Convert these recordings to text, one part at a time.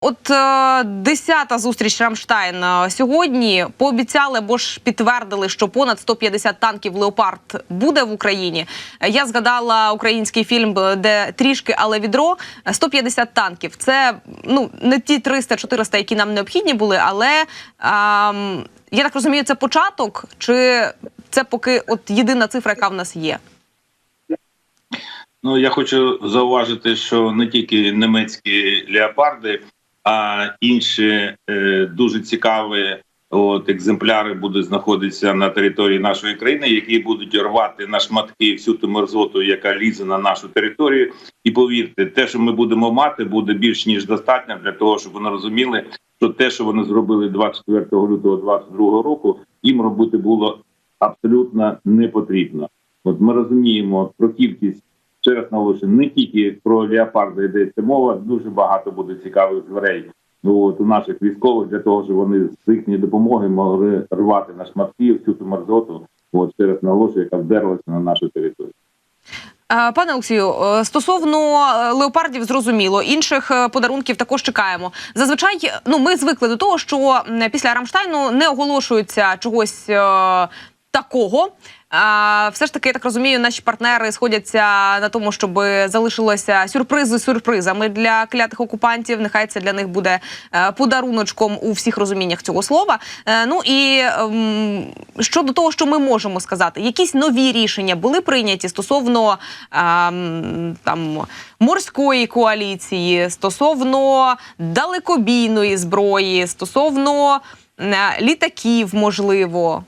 От е, десята зустріч Рамштайн е, сьогодні пообіцяли або ж підтвердили, що понад 150 танків Леопард буде в Україні. Е, Я згадала український фільм, де трішки, але відро Е, 150 танків. Це ну не ті 300-400, які нам необхідні були, але ем, я так розумію, це початок, чи це поки от єдина цифра, яка в нас є. Ну я хочу зауважити, що не тільки німецькі леопарди, а інші е, дуже цікаві от, екземпляри будуть знаходитися на території нашої країни, які будуть рвати на шматки всю ту мерзоту, яка лізе на нашу територію. І повірте, те, що ми будемо мати, буде більш ніж достатньо для того, щоб вони розуміли, що те, що вони зробили 24 лютого 2022 року, їм робити було абсолютно не потрібно. От ми розуміємо про кількість ще раз не тільки про леопарди йдеться мова, дуже багато буде цікавих зверей ну, от, у наших військових для того, щоб вони з їхньої допомоги могли рвати на шматки всю ту мерзоту, от ще раз наголошую, яка вдерлася на нашу територію. Пане Олексію, е, стосовно е, леопардів, зрозуміло, інших е, подарунків також чекаємо. Зазвичай, ну ми звикли до того, що після Рамштайну не оголошується чогось е, такого. Все ж таки, я так розумію, наші партнери сходяться на тому, щоб залишилося сюрпризи сюрпризами для клятих окупантів. Нехай це для них буде е, подаруночком у всіх розуміннях цього слова. Е, ну і ем, щодо того, що ми можемо сказати, якісь нові рішення були прийняті стосовно ем, там морської коаліції, стосовно далекобійної зброї, стосовно е, літаків, можливо.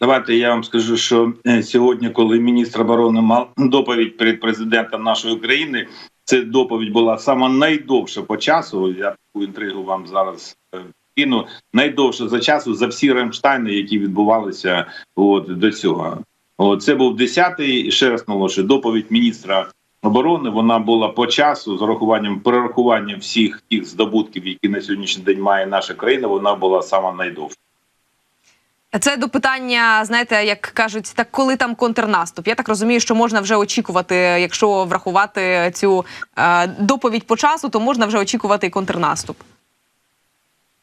Давайте я вам скажу, що е, сьогодні, коли міністр оборони мав доповідь перед президентом нашої країни, ця доповідь була сама найдовша по часу. Я таку інтригу вам зараз е, кину. Найдовша за часу за всі Ремштайни, які відбувалися от до цього. От це був 10-й, і ще раз наголошую, доповідь міністра оборони. Вона була по часу з урахуванням перерахування всіх тих здобутків, які на сьогоднішній день має наша країна. Вона була сама найдовша. Це до питання, знаєте, як кажуть, так коли там контрнаступ? Я так розумію, що можна вже очікувати, якщо врахувати цю е, доповідь по часу, то можна вже очікувати і контрнаступ.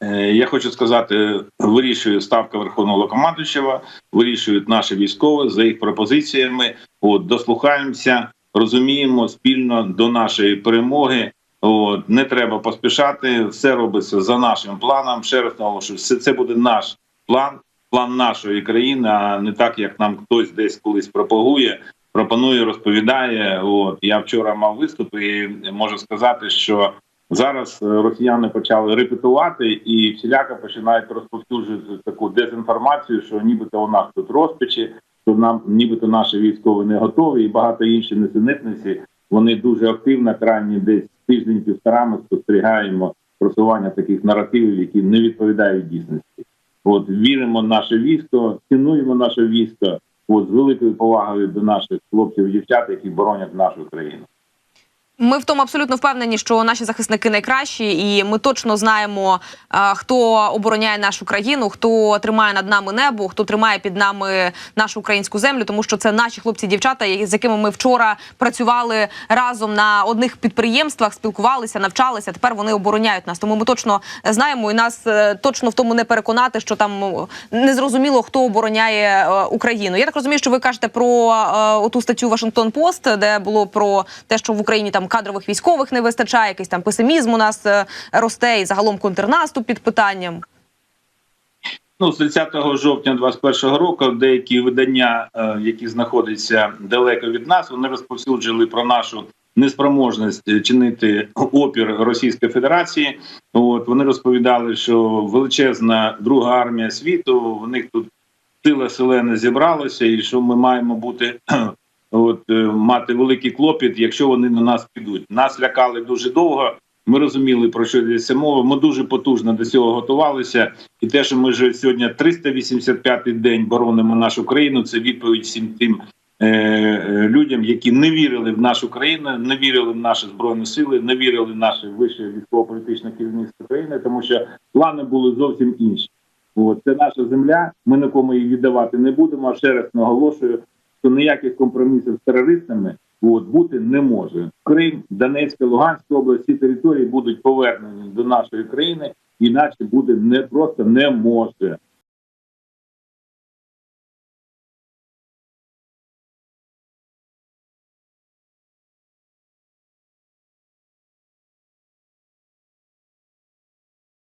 Е, Я хочу сказати, вирішує ставка Верховного Головнокомандуючого, вирішують наші військові за їх пропозиціями. От дослухаємося, розуміємо спільно до нашої перемоги. От не треба поспішати, все робиться за нашим планом. Ще раз наголошую, все це буде наш план, план нашої країни, а не так, як нам хтось десь колись пропагує, пропонує, розповідає. От я вчора мав виступ і можу сказати, що Зараз е, росіяни почали репетувати і всіляко починають розповсюджувати таку дезінформацію, що нібито у нас тут розпачі, що нам нібито наші військові не готові, і багато інші несенітниці. Вони дуже активно, крайні десь тиждень-півтора ми спостерігаємо просування таких наративів, які не відповідають дійсності. От віримо в наше військо, цінуємо наше військо. От з великою повагою до наших хлопців і дівчат, які боронять нашу країну. Ми в тому абсолютно впевнені, що наші захисники найкращі, і ми точно знаємо, е, хто обороняє нашу країну, хто тримає над нами небо, хто тримає під нами нашу українську землю, тому що це наші хлопці, дівчата, з якими ми вчора працювали разом на одних підприємствах, спілкувалися, навчалися. Тепер вони обороняють нас. Тому ми точно знаємо, і нас е, точно в тому не переконати, що там е, незрозуміло, хто обороняє Україну. Я так розумію, що ви кажете про оту статтю Вашингтон Пост, де було про те, що в Україні там кадрових військових не вистачає, якийсь там песимізм у нас е, росте, і загалом контрнаступ під питанням. Ну, з 30 жовтня 2021 року деякі видання, е, які знаходяться далеко від нас, вони розповсюджили про нашу неспроможність чинити опір Російської Федерації. От вони розповідали, що величезна друга армія світу, в них тут сила селена зібралася, і що ми маємо бути. От е, мати великий клопіт, якщо вони на нас підуть. Нас лякали дуже довго. Ми розуміли про що йдеться мова. Ми дуже потужно до цього готувалися. І те, що ми вже сьогодні 385-й день боронимо нашу країну, це відповідь всім тим е, е, людям, які не вірили в нашу країну, не вірили в наші збройні сили, не вірили в наше вище військово-політичне керівництво країни, тому що плани були зовсім інші. От це наша земля. Ми нікому її віддавати не будемо. Ще раз наголошую, що ніяких компромісів з терористами от, бути не може. Крим, Донецька, Луганська область, ці території будуть повернені до нашої країни, іначе буде не просто не може.